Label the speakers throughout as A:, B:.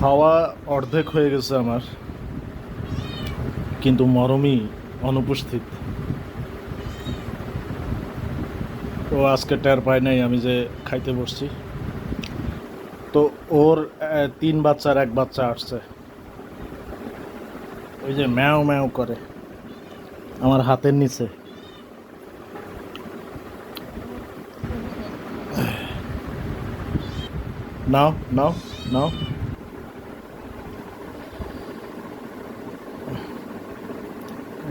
A: খাওয়া অর্ধেক হয়ে গেছে আমার। কিন্তু মরমই অনুপস্থিত। ও আজকে টের পায় নাই আমি যে খাইতে বসছি। তো ওর তিন বাচ্চার এক বাচ্চা আসছে। ওই যে ম্যাও ম্যাও করে। আমার হাতের নিচে। নাও নাও নাও।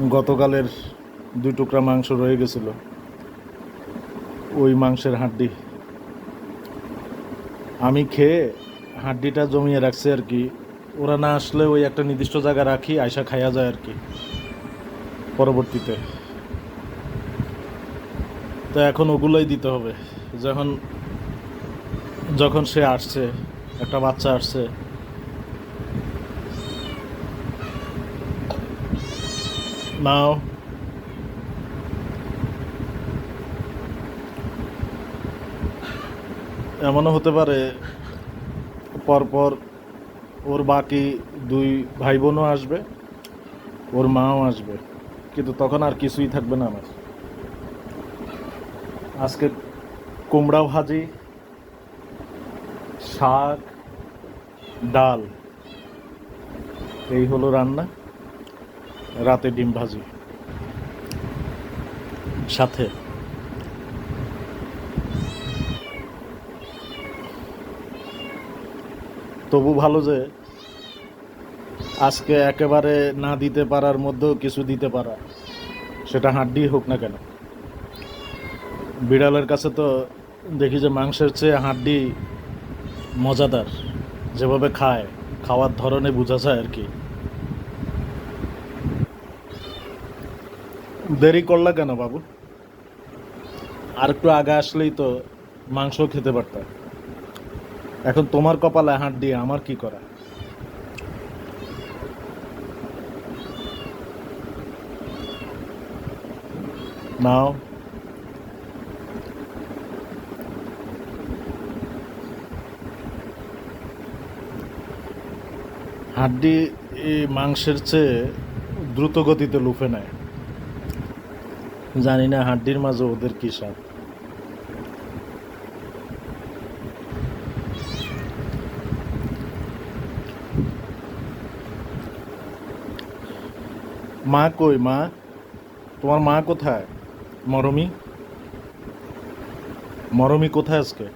A: গতকালের দুই টুকরা মাংস রয়ে গেছিল। ওই মাংসের হাড্ডি। আমি খেয়ে হাড্ডিটা জমিয়ে রাখছি আর কি। ওরা না আসলে ওই একটা নির্দিষ্ট জায়গা রাখি আয়সা খাইয়া যায় আর কি, পরবর্তীতে। তো এখন ওগুলোই দিতে হবে। যখন যখন সে আসছে, একটা বাচ্চা আসছে নাও এমনও হতে পারে, পরপর ওর বাকি দুই ভাই বোনও আসবে, ওর মাও আসবে, কিন্তু তখন আর কিছুই থাকবে না আমার। আজকে কুমড়া ভাজি, শাক, ডাল, এই হলো রান্না। রাতে ডিম ভাজি। সাথে তবু ভালো যে আজকে একেবারে না দিতে পারার মধ্যেও কিছু দিতে পারা, সেটা হাড্ডি হোক না কেন। বিড়ালের কাছে তো দেখি যে মাংসের চেয়ে হাড্ডি মজাদার, যেভাবে খায়, খাওয়ার ধরনে বোঝা যায় আর কি। দেরি করলা কেন বাবু? আর একটু আগে আসলেই তো মাংস খেতে পারতাম। এখন তোমার কপালে হাত দিয়ে আমার কি করা? নাও। হাড্ডি এই মাংসের চেয়ে দ্রুত গতিতে লুফে নেয়। জানি না হাড্ডির মাঝে ওদের কি স্বাদ। মা কই, মা? তোমার মা কোথায়? মরমি? মরমি কোথায় আজকে?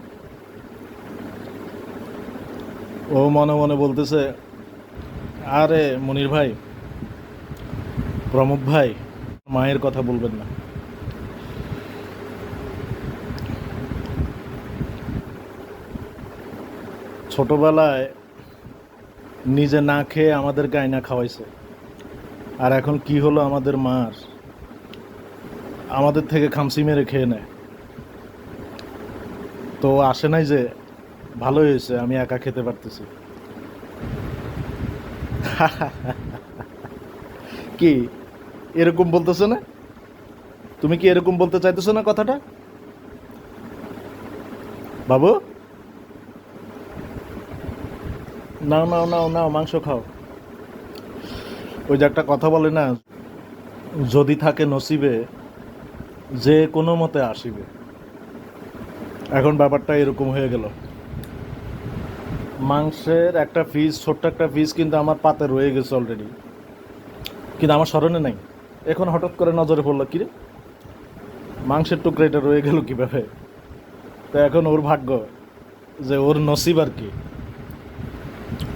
A: ও মনে মনে বলতেছে, আরে মনির ভাই, প্রমুখ ভাই, মায়ের কথা বলবেন না। ছোটবেলায় নিজে না খেয়ে আমাদেরকে আয়না খাওয়াইছে। আর এখন কি হলো আমাদের মার? আমাদের থেকে খামসি মেরে খেয়ে নেয়। তো আসে নাই যে ভালোই হয়েছে, আমি একা খেতে পারতেছি। কি? এরকম বলতেছো না? তুমি কি এরকম বলতে চাইতেছো না কথাটা? বাবু? নাও নাও নাও নাও, মাংস খাও। ওই যে একটা কথা বলে না, যদি থাকে নসিবে, যে কোনো মতে আসিবে। এখন ব্যাপারটা এরকম হয়ে গেল। মাংসের একটা পিস ছোট্ট একটা পিস কিন্তু আমার পাতে রয়ে গেছে অলরেডি কিন্তু আমার স্মরণে নাই। এখন হঠাৎ করে নজরে পড়ল কিরে মাংসের টুকরা এটা রয়ে গেল কীভাবে? তো এখন ওর ভাগ্য যে ওর নসিব আর কি।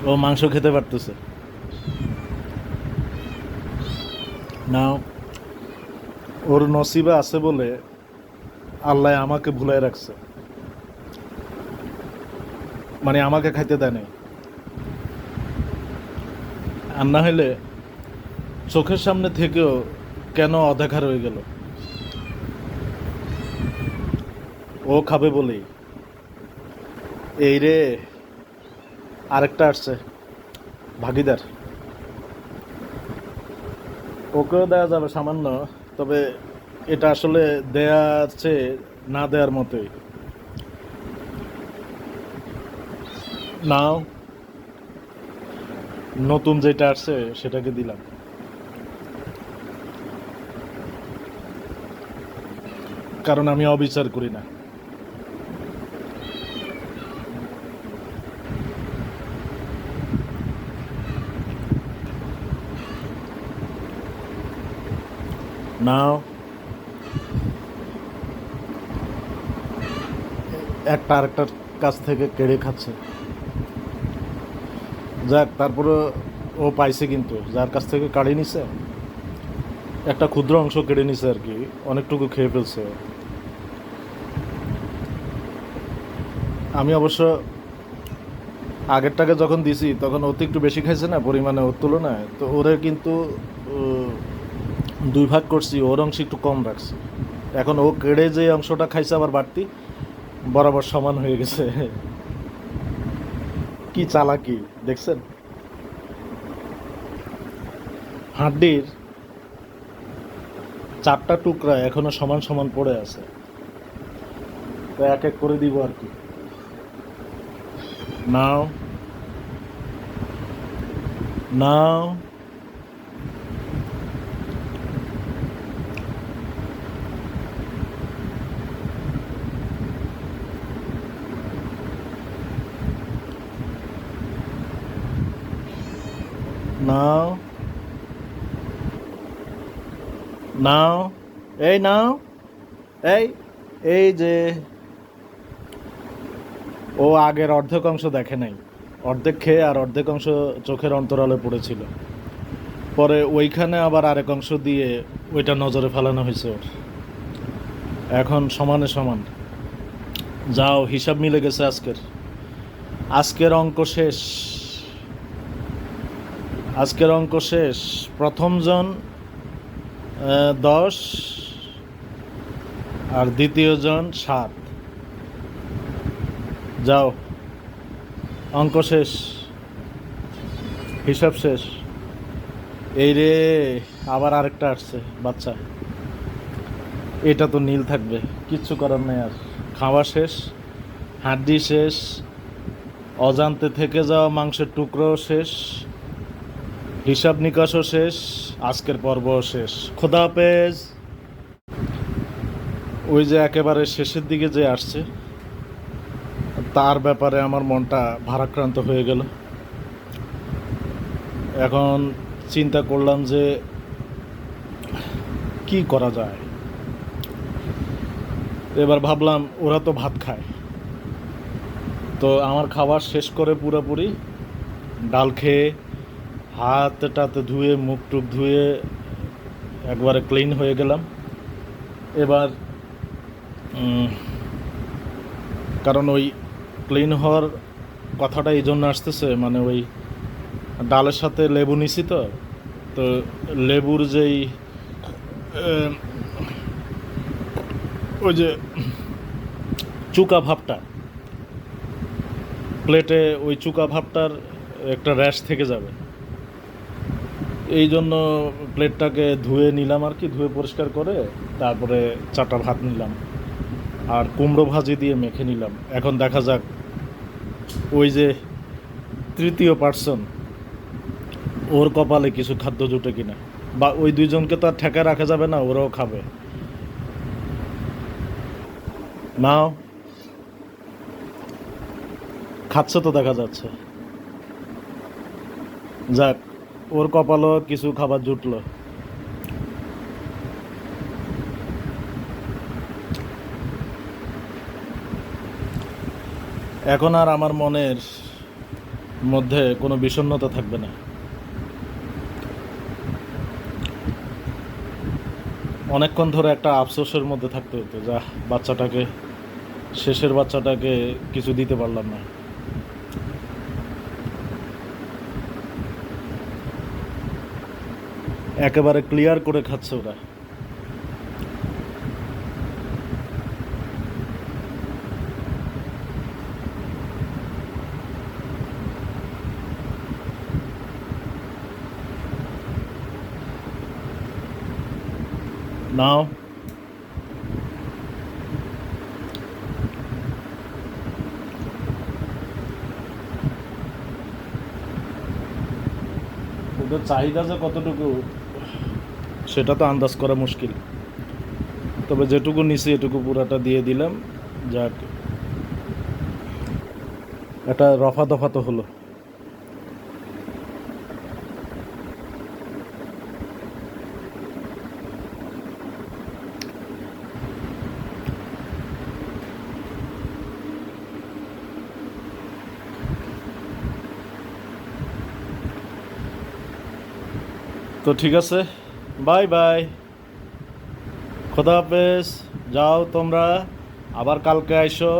A: ও মাংস খেতে পারতেছে। না ওর নসিবে আছে বলে আল্লাহ আমাকে ভুলাই রাখছে। মানে আমাকে খাইতে দেয় নাই। আর না হলে চোখের সামনে থেকেও কেন অদেখা রয়ে গেল? ও খাবে বলেই। এই রে আরেকটা আসছে। ভাগিদার। ওকেও দেওয়া যাবে সামান্য, তবে এটা আসলে দেয়া আছে না দেওয়ার মতোই। নাও। নতুন যেটা আসছে, সেটাকে দিলাম। কারণ আমি অবিচার করি না। নাও। একটা আরেকটার কাছ থেকে কেড়ে খাচ্ছে। যাক তারপরে ও পাইছে কিন্তু। যার কাছ থেকে কাড়ে নিছে, একটা ক্ষুদ্র অংশ কেড়ে নিছে আর কি, অনেকটুকু খেয়ে ফেলছে। আমি অবশ্য আগেরটাকে যখন দিছি, তখন ও তো একটু বেশি খাইছে না, পরিমাণে ওর তুলনায়, তো ওরে কিন্তু দুই ভাগ করছি, ওর অংশ একটু কম রাখছি। এখন ও কেড়ে যে অংশটা খাইছে আবার বাড়তি, বরাবর সমান হয়ে গেছে। কি চালাকি, দেখছেন? হাড্ডির চারটা টুকরা এখনও সমান সমান পড়ে আছে। তো এক এক করে দিব আর কি। নাও। নাও। নাও নাও এই নাও এই এই যে, ও আগের অর্ধেক অংশ দেখে নাই। অর্ধেক খেয়ে আর অর্ধেক অংশ চোখের অন্তরালে পড়েছিল। পরে ওইখানে আবার আরেক অংশ দিয়ে ওইটা নজরে ফেলানো হয়েছে ওর। এখন সমানে সমান। যাও, হিসাব মিলে গেছে আজকের। আজকের অঙ্ক শেষ। আজকের অঙ্ক শেষ। প্রথমজন দশ, আর দ্বিতীয়জন সাত। যাও, অঙ্ক শেষ। হিসাব শেষ। এই রে, আবার আরেকটা আসছে, বাচ্চা। এটা তো নীল থাকবে, কিচ্ছু করার নেই আর। খাওয়া শেষ, হাড্ডি শেষ, অজান্তে থেকে যাওয়া মাংসের টুকরোও শেষ। হিসাব নিকাশও শেষ, আজকের পর্বও শেষ। খোদা হাফেজ। ওই যে একেবারে শেষের দিকে যে আসছে, তার ব্যাপারে আমার মনটা ভারাক্রান্ত হয়ে গেল। এখন চিন্তা করলাম যে কি করা যায়। এবার ভাবলাম ওরা তো ভাত খায়। তো আমার খাবার শেষ করে পুরোপুরি ডাল খেয়ে হাত টাতে ধুয়ে মুখ টুক ধুয়ে একবারে ক্লিন হয়ে গেলাম। এবার কারণ ওই ক্লিন হওয়ার কথাটা এই জন্য আসতেছে মানে ওই ডালের সাথে লেবু নিছি তো তো লেবুর যেই ওই যে চুকা ভাবটা প্লেটে ওই চুকা ভাবটার একটা র্যাশ থেকে যাবে। এই জন্য প্লেটটাকে ধুয়ে নিলাম আর কি, ধুয়ে পরিষ্কার করে তারপরে চাটা ভাত নিলাম আর কুমড়ো ভাজি দিয়ে মেখে নিলাম। এখন দেখা যাক ওই যে তৃতীয় পার্সন, ওর কপালে কিছু খাদ্য জুটে কিনা। বা ওই দুইজনকে তো আর ঠেকা রাখা যাবে না, ওরাও খাবে। নাও। খাচ্ছে তো দেখা যাচ্ছে। যাক। ওর কপালও কিছু খাবার জুটলো। এখন আর আমার মনের মধ্যে কোনো বিষণ্ণতা থাকবে না। অনেকক্ষণ ধরে একটা আফসোসের মধ্যে থাকতে হতো, যা বাচ্চাটাকে, শেষের বাচ্চাটাকে কিছু দিতে পারলাম না। একেবারে ক্লিয়ার করে খাচ্ছে ওরা। নাও ওদের চাহিদা যে কতটুকু সেটা তো আন্দাজ করা মুশকিল। তবে যেটুকু নিছি এটুকু পুরাটা দিয়ে দিলাম, যাক। একটা রফা দফা তো হলো। তো ঠিক আছে। Bye bye. খোদা হাফেজ যাও তোমরা আবার কালকে আইসো।